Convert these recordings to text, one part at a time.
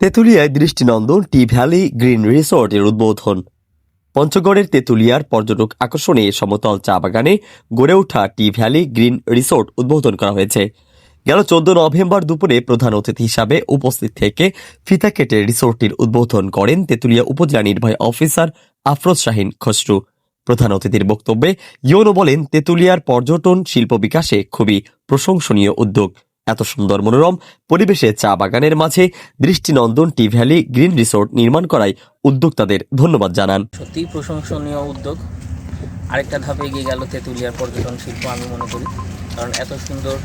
তেঁতুলিয়ায় দৃষ্টিনন্দন টি valley green রিসোর্টের উদ্বোধন। পঞ্চগড়ের তেঁতুলিয়ার পর্যটক আকর্ষণে সমতল চা বাগানে গড়ে ওঠা টি ভ্যালি গ্রিন রিসোর্ট উদ্বোধন করা হয়েছে। গেল চোদ্দ নভেম্বর দুপুরে প্রধান অতিথি হিসাবে উপস্থিত থেকে ফিতা কেটে রিসোর্টটির উদ্বোধন করেন তেঁতুলিয়া উপজেলা নির্বাহী অফিসার আফরোজ শাহিন খসরু। প্রধান অতিথির বক্তব্যে ইয়োনো বলেন, তেঁতুলিয়ার পর্যটন শিল্প বিকাশে খুবই প্রশংসনীয় উদ্যোগ। এত সুন্দর মনোরম পরিবেশে চা বাগানের মাঝে দৃষ্টিনন্দন টি ভ্যালি গ্রিন রিসোর্ট নির্মাণ করায় উদ্যোক্তাদের ধন্যবাদ জানান। সত্যিই প্রশংসনীয় উদ্যোগ। আরেকটা ধাপে এগিয়ে গেল তেঁতুলিয়ার পর্যটন শিল্প, আমি মনে করি। কারণ এত সুন্দর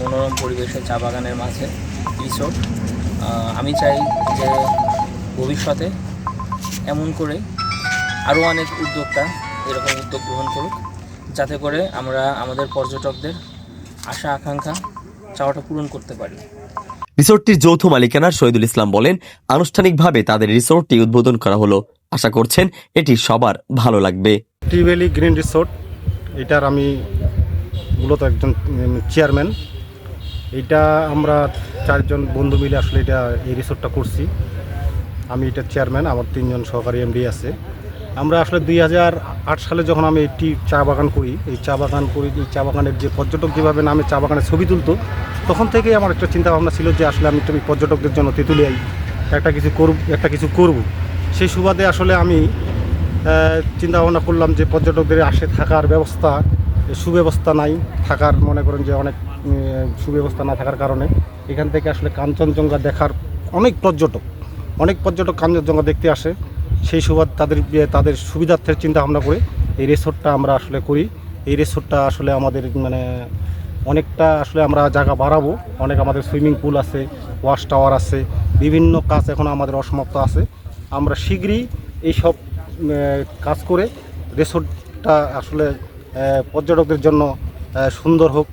মনোরম পরিবেশে চা বাগানের মাঝে রিসোর্ট। আমি চাই যে ভবিষ্যতে এমন করে আরও অনেক উদ্যোক্তা এরকম উদ্যোগ গ্রহণ করুক, যাতে করে আমরা আমাদের পর্যটকদের আশা, আকাঙ্ক্ষা চাওয়াটা পূরণ করতে পারি রিসোর্টটির যৌথ মালিকানার শহীদুল ইসলাম বলেন আনুষ্ঠানিকভাবে তাদের রিসোর্টটি উদ্বোধন করা হলো। আশা করছেন এটি সবার ভালো লাগবে। টি ভ্যালি গ্রিন রিসোর্ট এটার আমি মূলত একজন চেয়ারম্যান। এটা আমরা চারজন বন্ধু মিলে আসলে এটা এই রিসোর্টটা করছি। আমি এটা চেয়ারম্যান আমার তিনজন সহকারী এমডি আছে। আমরা আসলে দুই হাজার আট সালে যখন আমি একটি চা বাগান করি, এই চা বাগান করি, এই চা বাগানের যে পর্যটক যেভাবে নামে চা বাগানের ছবি তুলতো, তখন থেকেই আমার একটা চিন্তা ভাবনা ছিল যে আসলে আমি একটু পর্যটকদের জন্য তেঁতুলিয়াই একটা কিছু করব, একটা কিছু করব। সেই সুবাদে আসলে আমি চিন্তা ভাবনা করলাম যে পর্যটকদের আসে থাকার ব্যবস্থা, সুব্যবস্থা নাই, থাকার মনে করেন যে অনেক সুব্যবস্থা না থাকার কারণে। এখান থেকে আসলে কাঞ্চনজঙ্ঘা দেখার অনেক পর্যটক অনেক পর্যটক কাঞ্চনজঙ্ঘা দেখতে আসে। সেই সুবাদ তাদের তাদের সুবিধার্থের চিন্তা ভাবনা করে এই রিসোর্টটা আমরা আসলে করি। এই রিসোর্টটা আসলে আমাদের মানে অনেকটা আসলে আমরা জায়গা বাড়াবো। অনেক আমাদের সুইমিং পুল আছে, ওয়াশ টাওয়ার আছে, বিভিন্ন কাজ এখন আমাদের অসমাপ্ত আছে। আমরা শীঘ্রই এইসব কাজ করে রিসোর্টটা আসলে পর্যটকদের জন্য সুন্দর হোক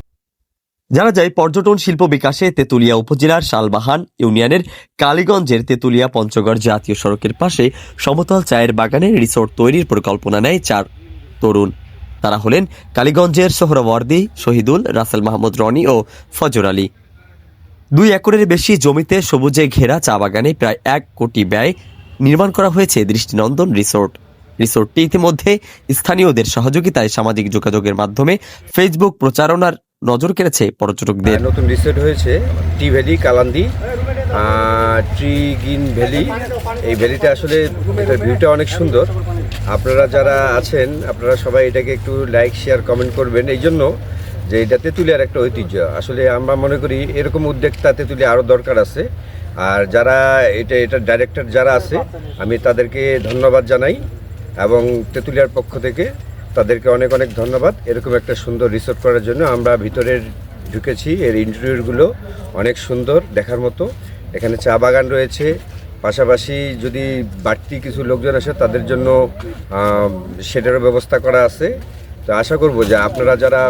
জানা যায়, পর্যটন শিল্প বিকাশে তেঁতুলিয়া উপজেলার শালবাহান ইউনিয়নের কালীগঞ্জের তেঁতুলিয়া পঞ্চগড় জাতীয় সড়কের পাশে সমতল চায়ের বাগানে রিসোর্ট তৈরির পরিকল্পনা নেয় চার তরুণ। তারা হলেন কালীগঞ্জের সোহরাওয়ার্দী, শহীদুল, রাসেল মাহমুদ রনি ও ফজর আলী। দুই একরের বেশি জমিতে সবুজে ঘেরা চা বাগানে প্রায় এক কোটি ব্যয় নির্মাণ করা হয়েছে দৃষ্টিনন্দন রিসোর্ট। রিসোর্টটি ইতিমধ্যে স্থানীয়দের সহযোগিতায় সামাজিক যোগাযোগের মাধ্যমে ফেসবুক প্রচারণার নজর কেড়েছে পর্যটকদের। নতুন রিসোর্ট হয়েছে tea valley, Kalandi tree green valley. এই ভ্যালিতে আসলে এটার ভিউটা অনেক সুন্দর। আপনারা যারা আছেন, আপনারা সবাই এটাকে একটু লাইক শেয়ার কমেন্ট করবেন। এই জন্য যে এটা তেঁতুলিয়ার একটা ঐতিহ্য। আসলে আমরা মনে করি এরকম উদ্যোক্তা তেঁতুলিয়া আরও দরকার আছে। আর যারা এটা এটার ডাইরেক্টর যারা আছে, আমি তাদেরকে ধন্যবাদ জানাই এবং তেঁতুলিয়ার পক্ষ থেকে তাদেরকে অনেক অনেক ধন্যবাদ। এরকম একটা সুন্দর রিসোর্ট করার জন্য আমরা ভিতরের ঢুকেছি। এর ইন্টেরিয়রগুলো অনেক সুন্দর দেখার মতো। এখানে চা বাগান রয়েছে। পাশাপাশি যদি বাড়তি কিছু লোকজন আসে, তাদের জন্য সেটারও ব্যবস্থা করা আছে। তো আশা করব যে আপনারা যারা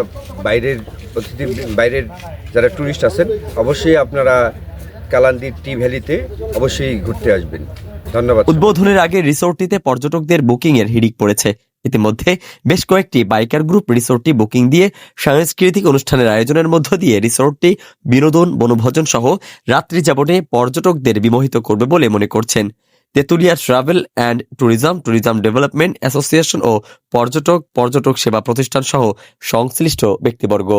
বাইরের অতিথি, বাইরের যারা ট্যুরিস্ট আছেন, অবশ্যই আপনারা কালান্দি টি ভ্যালিতে অবশ্যই ঘুরতে আসবেন। ধন্যবাদ। উদ্বোধনের আগে রিসোর্টটিতে পর্যটকদের বুকিং এর হিড়িক পড়েছে। ইতিমধ্যে বেশ কয়েকটি বাইকার গ্রুপ রিসোর্টটি বুকিং দিয়ে সাংস্কৃতিক অনুষ্ঠানের আয়োজনের মধ্য দিয়ে রিসোর্টটি বিনোদন, বনভোজন সহ রাত্রি যাপনে পর্যটকদের বিমোহিত করবে বলে মনে করছেন। Tetulia travel and tourism tourism development association ও পর্যটক পর্যটক সেবা প্রতিষ্ঠান সহ সংশ্লিষ্ট ব্যক্তিবর্গ।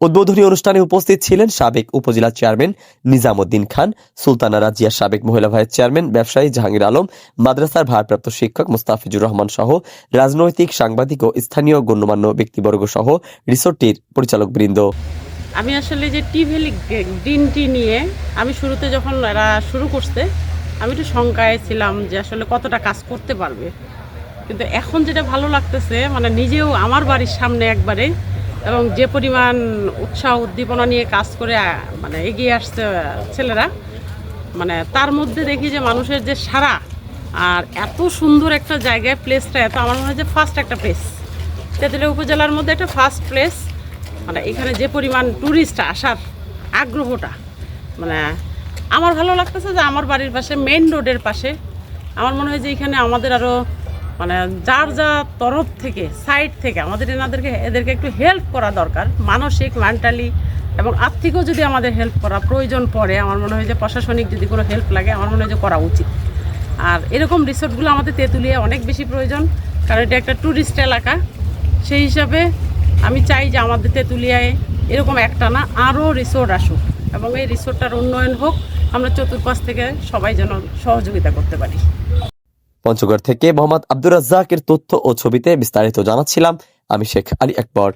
উদ্বোধনী অনুষ্ঠানে উপস্থিত ছিলেন সাবেক উপজেলা চেয়ারম্যান নিজামুদ্দিন খান, সুলতানা রাজিয়ার সাবেক মহিলা ভাইস চেয়ারম্যান, ব্যবসায়ী জাহাঙ্গীর আলম, মাদ্রাসার ভারপ্রাপ্ত শিক্ষক মুস্তাফিজুর রহমান সহ রাজনৈতিক, সাংবাদিক ও স্থানীয় গণ্যমান্য ব্যক্তিবর্গ সহ রিসোর্টটির পরিচালক বৃন্দ। আমি আসলে যে টি ভ্যালি গ্রিন টি নিয়ে আমি শুরুতে যখন এরা শুরু করছে, আমি একটু শঙ্কায় ছিলাম যে আসলে কতটা কাজ করতে পারবে। কিন্তু এখন যেটা ভালো লাগতেছে মানে নিজেও আমার বাড়ির সামনে একবারে এবং যে পরিমাণ উৎসাহ উদ্দীপনা নিয়ে কাজ করে মানে এগিয়ে আসছে ছেলেরা মানে তার মধ্যে দেখি যে মানুষের যে সারা আর এত সুন্দর একটা জায়গায় প্লেসটা এত আমার মনে হয় যে ফার্স্ট একটা প্লেস তেঁতুলিয়া উপজেলার মধ্যে একটা ফার্স্ট প্লেস মানে এখানে যে পরিমাণ ট্যুরিস্ট আসার আগ্রহটা মানে আমার ভালো লাগতেছে যে আমার বাড়ির পাশে মেন রোডের পাশে, আমার মনে হয় যে এখানে আমাদের আরও মানে যার যা তরফ থেকে সাইড থেকে, আমাদের এনাদেরকে, এদেরকে একটু হেল্প করা দরকার। মানসিক মেন্টালি এবং আর্থিকও যদি আমাদের হেল্প করা প্রয়োজন পড়ে, আমার মনে হয় যে প্রশাসনিক যদি কোনো হেল্প লাগে, আমার মনে হয় যে করা উচিত। আর এরকম রিসোর্টগুলো আমাদের তেঁতুলিয়া অনেক বেশি প্রয়োজন, কারণ এটা একটা ট্যুরিস্ট এলাকা। সেই হিসাবে আমি চাই যে আমাদের তেঁতুলিয়ায় এরকম একটা না আরও রিসোর্ট আসুক এবং এই রিসোর্টটার উন্নয়ন হোক, আমরা চতুর্পাশ থেকে সবাই যেন সহযোগিতা করতে পারি। পঞ্চগড় থেকে মোহাম্মদ আব্দুর রাজ্জাকের তথ্য ও ছবিতে বিস্তারিত জানাচ্ছিলাম। আমি শেখ আলী আকবর।